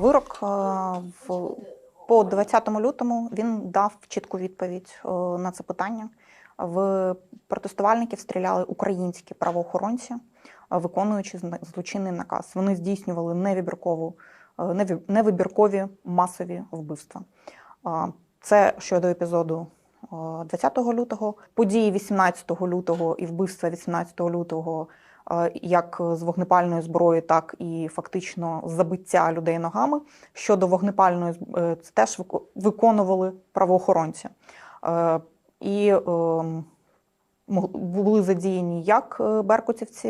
Вирок е, в по 20 лютому він дав чітку відповідь е, на це питання. В протестувальників стріляли українські правоохоронці, е, виконуючи злочинний наказ. Вони здійснювали невибіркову, невибіркові масові вбивства. Це щодо епізоду е, 20 лютого. Події 18 лютого і вбивства 18 лютого як з вогнепальної зброї, так і фактично забиття людей ногами. Щодо вогнепальної е, це теж виконували правоохоронці. Е, І ем, були задіяні як е, беркутівці,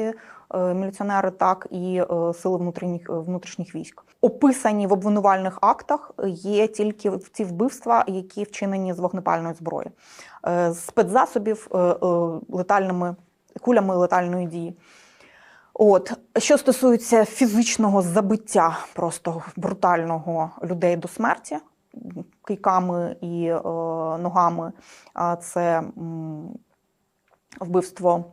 е, міліціонери, так і е, сили внутрішніх, внутрішніх військ. Описані в обвинувальних актах є тільки ці вбивства, які вчинені з вогнепальної зброї, Е, спецзасобів е, е, летальними кулями летальної дії. От що стосується фізичного забиття просто брутального людей до смерті кийками і е, ногами, це вбивство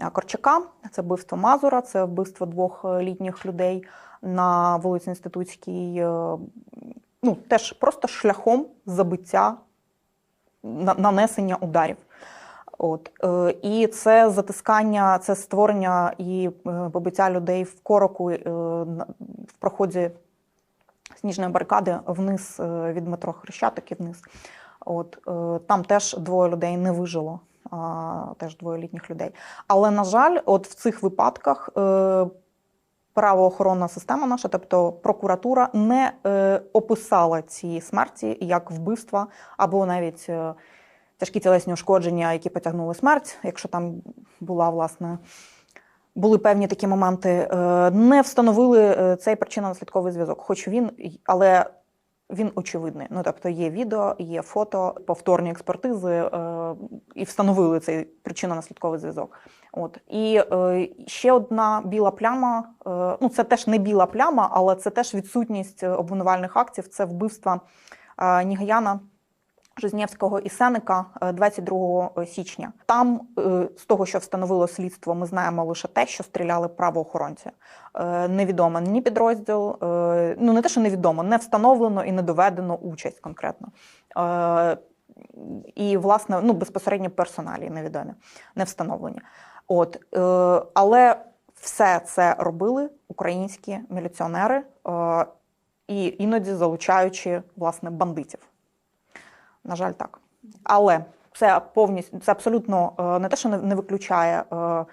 е, Корчака, це вбивство Мазура, це вбивство двох е, літніх людей на вулиці Інститутській. е, Ну, теж просто шляхом забиття, на- нанесення ударів. От е, і це затискання, це створення і е, побиття людей в короку е, в проході сніжної барикади вниз від метро Хрещатик і вниз. От там теж двоє людей не вижило, теж двоє літніх людей. Але на жаль, от в цих випадках правоохоронна система наша, тобто прокуратура, не описала ці смерті як вбивства або навіть. Тяжкі тілесні ушкодження, які потягнули смерть, якщо там була власне. Були певні такі моменти, е, не встановили е, цей причинно-наслідковий зв'язок. Хоч він, але він очевидний. Ну тобто є відео, є фото, повторні експертизи е, і встановили цей причинно-наслідковий зв'язок. От і ще одна біла пляма. Ну це теж не біла пляма, але це теж відсутність обвинувальних актів. Це вбивства Нігаяна. Жизнєвського і Сеника е, 22 січня. Там е, з того, що встановило слідство, ми знаємо лише те, що стріляли правоохоронці. Е, Невідомо ні підрозділ, е, ну не те, що невідомо, не встановлено і не доведено участь конкретно. Е, І, власне, ну безпосередньо персоналі невідомі, не встановлені. От, е, але все це робили українські міліціонери, е, і іноді залучаючи власне бандитів. На жаль, так. Але це повністю це абсолютно е, не те, що не, виключає е,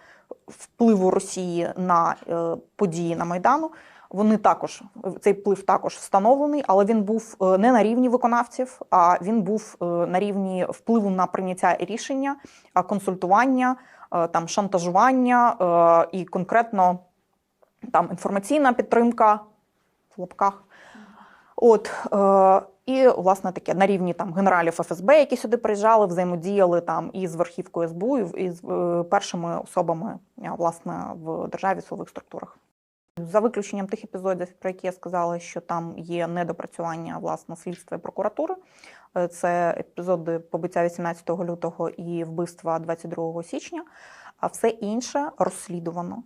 впливу Росії на е, події на Майдану. Вони також цей вплив також встановлений, але він був не на рівні виконавців, а він був на рівні впливу на прийняття рішення, консультування, там шантажування і конкретно там інформаційна підтримка в лапках. От е, і власне таке на рівні там генералів ФСБ, які сюди приїжджали, взаємодіяли там і з верхівкою СБУ, і з е, першими особами е, власне в державі силових структурах. За виключенням тих епізодів, про які я сказала, що там є недопрацювання власне слідства і прокуратури. Це епізоди побиття 18 лютого і вбивства 22 січня. А все інше розслідувано.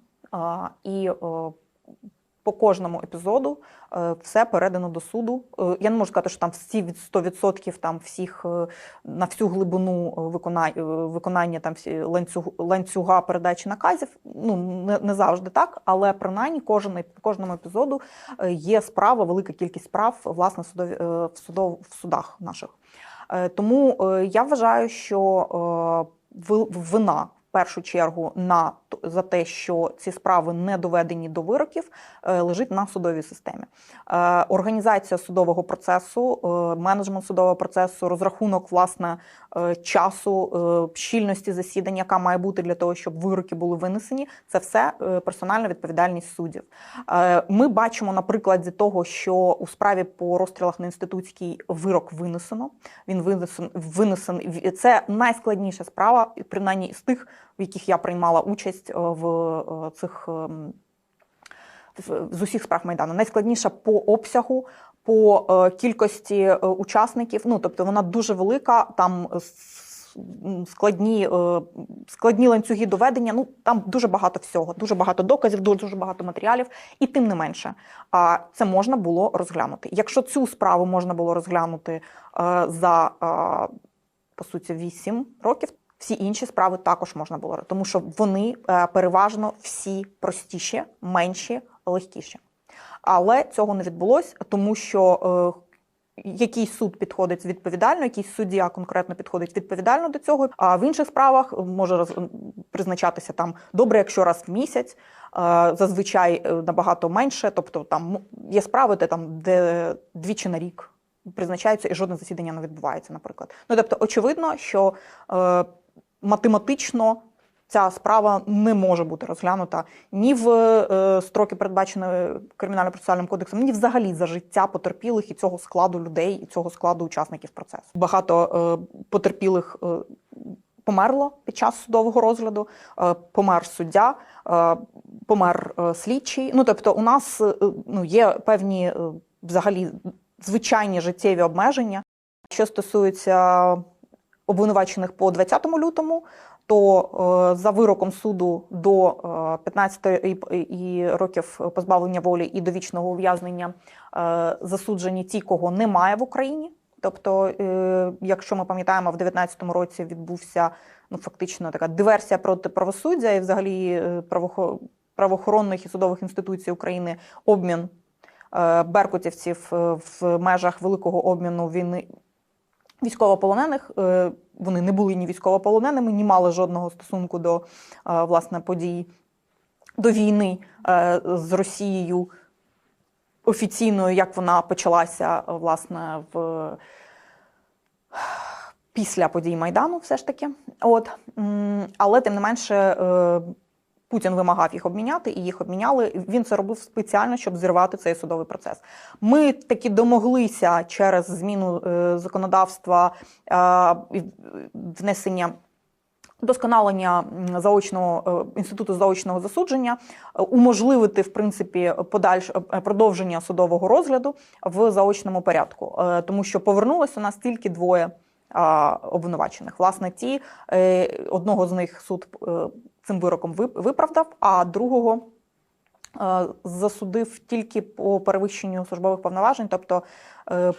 І по кожному епізоду е, все передано до суду. Е, Я не можу сказати, що там всі від 100% там всіх е, на всю глибину виконання, виконання там всі ланцюг, ланцюга передачі наказів. Ну не, не завжди так, але принаймні кожен кожному епізоду є справа, велика кількість справ власне судові в судов в судах наших. Тому я вважаю, що вина в першу чергу на за те, що ці справи не доведені до вироків, е, лежить на судовій системі. Е, Організація судового процесу, е, менеджмент судового процесу, розрахунок власне часу, щільності засідань, яка має бути для того, щоб вироки були винесені, це все персональна відповідальність суддів. Ми бачимо на прикладі того, що у справі по розстрілах на інститутській вирок винесено. Він винесен винесений. Це найскладніша справа, принаймні з тих, в яких я приймала участь е, в е, цих. ем, з усіх справ Майдану. Найскладніша по обсягу, по е, кількості учасників. Ну тобто вона дуже велика. Там складні, складні ланцюги доведення. Ну там дуже багато всього, дуже багато доказів, дуже багато матеріалів, і тим не менше, а це можна було розглянути. Якщо цю справу можна було розглянути за по суті 8 років. Всі інші справи також можна було, тому що вони е, переважно всі простіші, менші, легкіші. Але цього не відбулося, тому що е, якийсь суд підходить відповідально, якийсь суддя конкретно підходить відповідально до цього. А в інших справах може призначатися там добре, якщо раз в місяць, е, зазвичай набагато менше. Тобто там є справи, де там де двічі на рік призначаються і жодне засідання не відбувається, наприклад. Ну тобто, очевидно, що математично. Ця справа не може бути розглянута ні в е, строки, передбачені кримінально-процесуальним кодексом, ні взагалі за життя потерпілих і цього складу людей, і цього складу учасників процесу. Багато е, потерпілих е, померло під час судового розгляду, е, помер суддя, е, помер е, слідчий. Ну тобто, у нас ну, є певні взагалі звичайні життєві обмеження. Що стосується обвинувачених по 20 лютому, то е, за вироком суду до е, 15 і, і років позбавлення волі і довічного ув'язнення е, засуджені ті, кого немає в Україні. Тобто, е, якщо ми пам'ятаємо, в 2019 році відбувся ну фактично така диверсія проти правосуддя і взагалі е, правоохоронних і судових інституцій України обмін е, беркутівців е, в межах великого обміну війни військовополонених. Е, Вони не були ні військовополоненими, ні мали жодного стосунку до е, власне подій до війни е, з Росією офіційною, як вона почалася власне в після подій Майдану, все ж таки. От але тим не менше. Путін вимагав їх обміняти, і їх обміняли. Він це робив спеціально, щоб зірвати цей судовий процес. Ми таки домоглися через зміну е, законодавства е, внесення. Досконалення заочного е, інституту заочного засудження уможливити в принципі подальше е, продовження судового розгляду в заочному порядку, тому що повернулося у нас тільки двоє обвинувачених. Власне, ті одного з них суд цим вироком вип- виправдав, а другого е, засудив тільки по перевищенню службових повноважень, тобто е,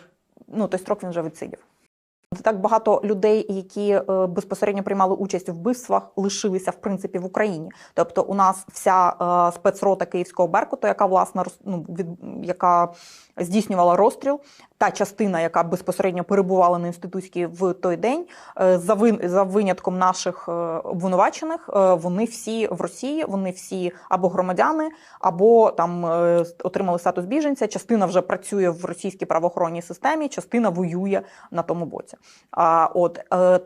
ну, той строк він вже відсидів. Так багато людей, які е, безпосередньо приймали участь у вбивствах, лишилися в принципі в Україні. Тобто, у нас вся спецрота київського беркуту, яка власне ну, від, яка здійснювала розстріл, та частина, яка безпосередньо перебувала на інститутській в той день, е, за вин, за винятком наших е, обвинувачених, е, вони всі в Росії, вони всі або громадяни, або там отримали статус біженця. Частина вже працює в російській правоохоронній системі, частина воює на тому боці. А от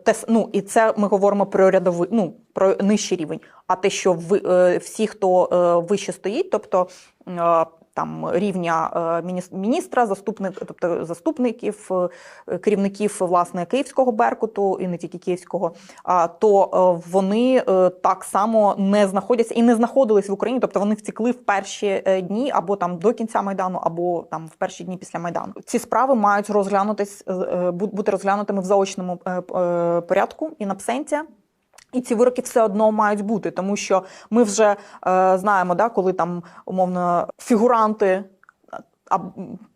те ну і це ми говоримо про рядовий, ну про нижчий рівень. А те, що ви всі, хто вище стоїть, тобто. Там рівня е, міністра, заступник, тобто заступників, е, керівників власне київського беркуту і не тільки київського, то е, вони так само не знаходяться і не знаходились в Україні, тобто вони втекли в перші дні або там до кінця майдану, або там в перші дні після майдану. Ці справи мають розглянутись бу- бути розглянутими в заочному порядку і на абсенті. І ці вироки все одно мають бути, тому що ми вже е, знаємо, да, коли там умовно фігуранти а,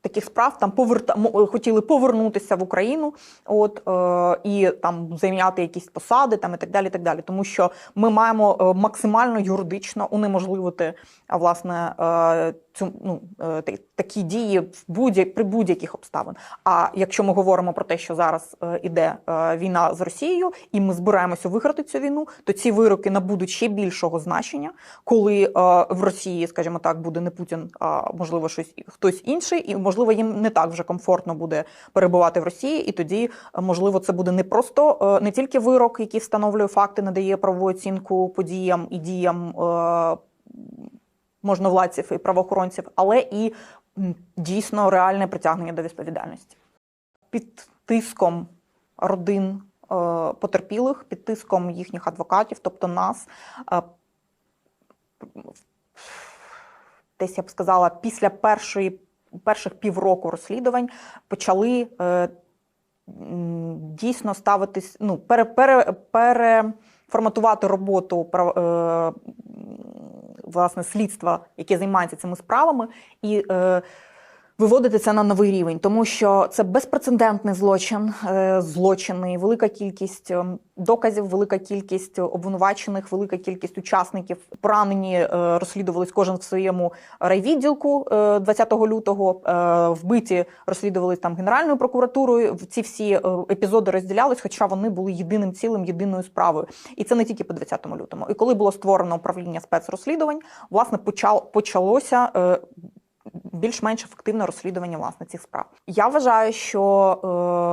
таких справ там поверта хотіли повернутися в Україну, от е, і там зайняти якісь посади, там і так далі. і так далі. Тому що ми маємо е, максимально юридично унеможливити власне е, цю ну е, такі дії в будь при будь-яких обставин. А якщо ми говоримо про те, що зараз е, іде е, війна з Росією, і ми збираємося виграти цю війну, то ці вироки набудуть ще більшого значення, коли е, в Росії, скажімо так, буде не Путін, а можливо щось хтось інший, і можливо їм не так вже комфортно буде перебувати в Росії, і тоді можливо це буде не просто не тільки вирок, який встановлює факти, надає правову оцінку подіям і діям. Можновладців і правоохоронців, але і дійсно реальне притягнення до відповідальності. Під тиском родин е, потерпілих, під тиском їхніх адвокатів, тобто нас, е, десь я б сказала, після першої, перших півроку розслідувань почали е, дійсно ставитись, ну, пере, пере, переформатувати роботу власне слідства, яке займається цими справами, і е, виводити це на новий рівень, тому що це безпрецедентний злочин, е, злочини, велика кількість ем, доказів, велика кількість обвинувачених, велика кількість учасників. Поранені е, розслідувались кожен в своєму райвідділку е, 20 лютого. е, Вбиті розслідувались там Генеральною прокуратурою. Ці всі епізоди розділялись, хоча вони були єдиним цілим, єдиною справою. І це не тільки по 20 лютому. І коли було створено управління спецрозслідувань, власне почал, почалося. Більш-менш ефективне розслідування власне цих справ. Я вважаю, що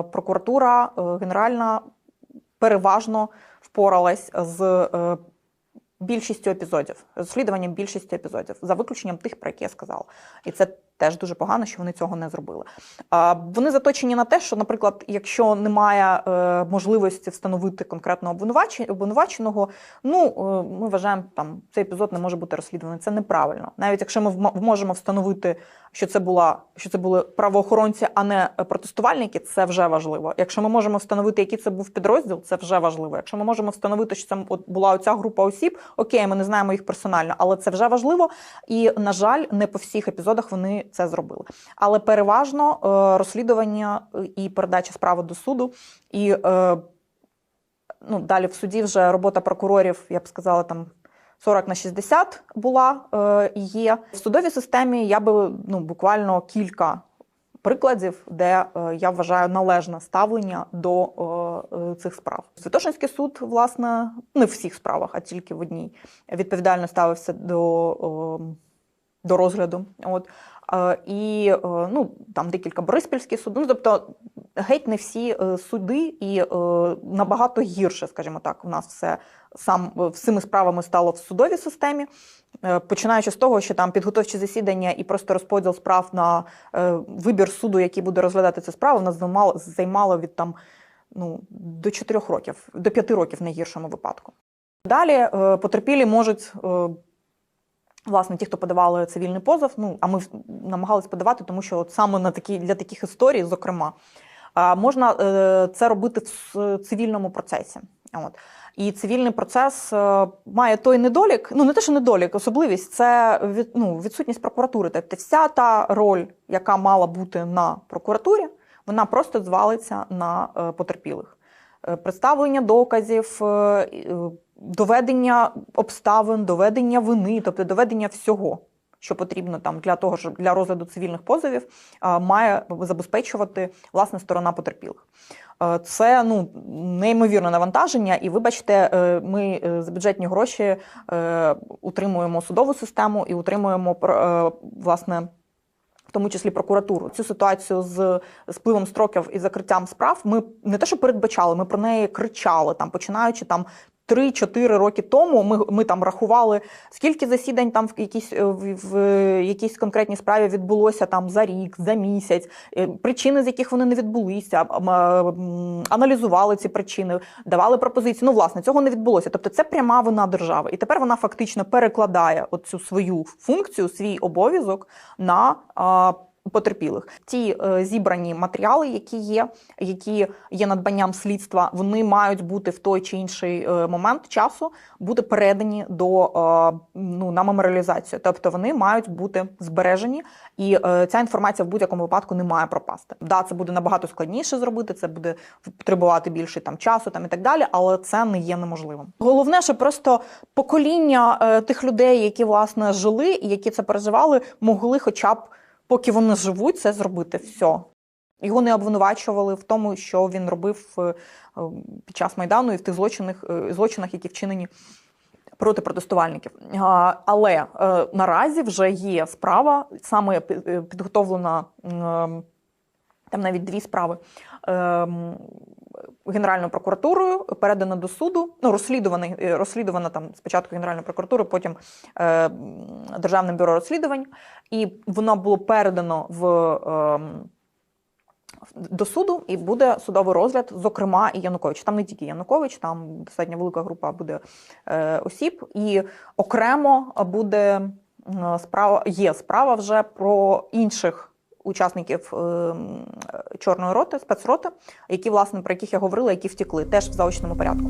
е, прокуратура е, генеральна переважно впоралась з е, більшістю епізодів, розслідуванням більшістю епізодів, за виключенням тих, про які я сказала. І це теж дуже погано, що вони цього не зробили. Вони заточені на те, що, наприклад, якщо немає е, можливості встановити конкретно обвинуваченого, ну е, ми вважаємо, там цей епізод не може бути розслідуваний. Це неправильно. Навіть якщо ми можемо встановити, що це була що це були правоохоронці, а не протестувальники, це вже важливо. Якщо ми можемо встановити, який це був підрозділ, це вже важливо. Якщо ми можемо встановити, що це була оця група осіб, окей, ми не знаємо їх персонально, але це вже важливо. І на жаль, не по всіх епізодах вони це зробили. Але переважно е, розслідування е, і передача справи до суду, і е, ну, далі в суді вже робота прокурорів, я б сказала, там 40 на 60 була і є. В судовій системі я би ну, буквально кілька прикладів, де я вважаю належне ставлення до цих справ. Святошинський суд, власне, не в всіх справах, а тільки в одній відповідально ставився до, до розгляду. От. Е, І е, ну, там декілька Бориспільських судів. Ну, тобто геть не всі е, суди, і набагато гірше, скажімо так, у нас все сам всіми справами стало в судовій системі. Починаючи з того, що там підготовчі засідання і просто розподіл справ на вибір суду, який буде розглядати ці справи, у нас займало, займало від там ну, до 4 років, до 5 років в найгіршому випадку. Далі потерпілі можуть. Власне, ті, хто подавали цивільний позов, ну а ми намагались подавати, тому що от саме на такі для таких історій, зокрема, можна е, це робити в цивільному процесі. От. І цивільний процес е, має той недолік, ну не те, що недолік, особливість це від, ну, відсутність прокуратури. Тобто вся та роль, яка мала бути на прокуратурі, вона просто звалиться на е, потерпілих. Представлення доказів, доведення обставин, доведення вини, тобто доведення всього, що потрібно там для того, щоб для розгляду цивільних позовів, має забезпечувати власне сторона потерпілих. Це ну неймовірне навантаження, і вибачте, е, ми е, за бюджетні гроші е, утримуємо судову систему і утримуємо власне. В тому числі прокуратуру цю ситуацію з спливом строків і закриттям справ. Ми не те, що передбачали, ми про неї кричали там, починаючи там. 3-4 роки тому ми, ми там рахували, скільки засідань там в якійсь е, в, в якійсь конкретній справі відбулося там за рік, за місяць, е, причини, з яких вони не відбулися, аналізували ці причини, давали пропозиції. Ну, власне, цього не відбулося. Тобто, це пряма вина держави. І тепер вона фактично перекладає оцю свою функцію, свій обов'язок на потерпілих. Ті е, зібрані матеріали, які є, які є надбанням слідства, вони мають бути в той чи інший е, момент часу бути передані до е, ну на меморіалізацію. Тобто вони мають бути збережені, і е, ця інформація в будь-якому випадку не має пропасти. Да, це буде набагато складніше зробити, це буде потребувати більше там часу, там і так далі, але це не є неможливим. Головне, що просто покоління е, тих людей, які власне жили і які це переживали, могли, хоча б поки вони живуть, це зробити все. Його не обвинувачували в тому, що він робив е, е, під час майдану і в тих злочинах, е, злочинах, які вчинені проти протестувальників. Але наразі вже є справа, саме підготовлена ем, там навіть дві справи. Генеральною прокуратурою передана до суду. Ну, розслідувана, е, розслідувана там спочатку Генеральною прокуратурою, потім е, Державним бюро розслідувань, і воно було передано в. ем, до суду і буде судовий розгляд, зокрема і Янукович. Там не тільки Янукович, там достатньо велика група буде е, осіб, і окремо буде справа. Є справа вже про інших учасників е, чорної роти, спецроти, які власне про яких я говорила, які втекли, теж в заочному порядку.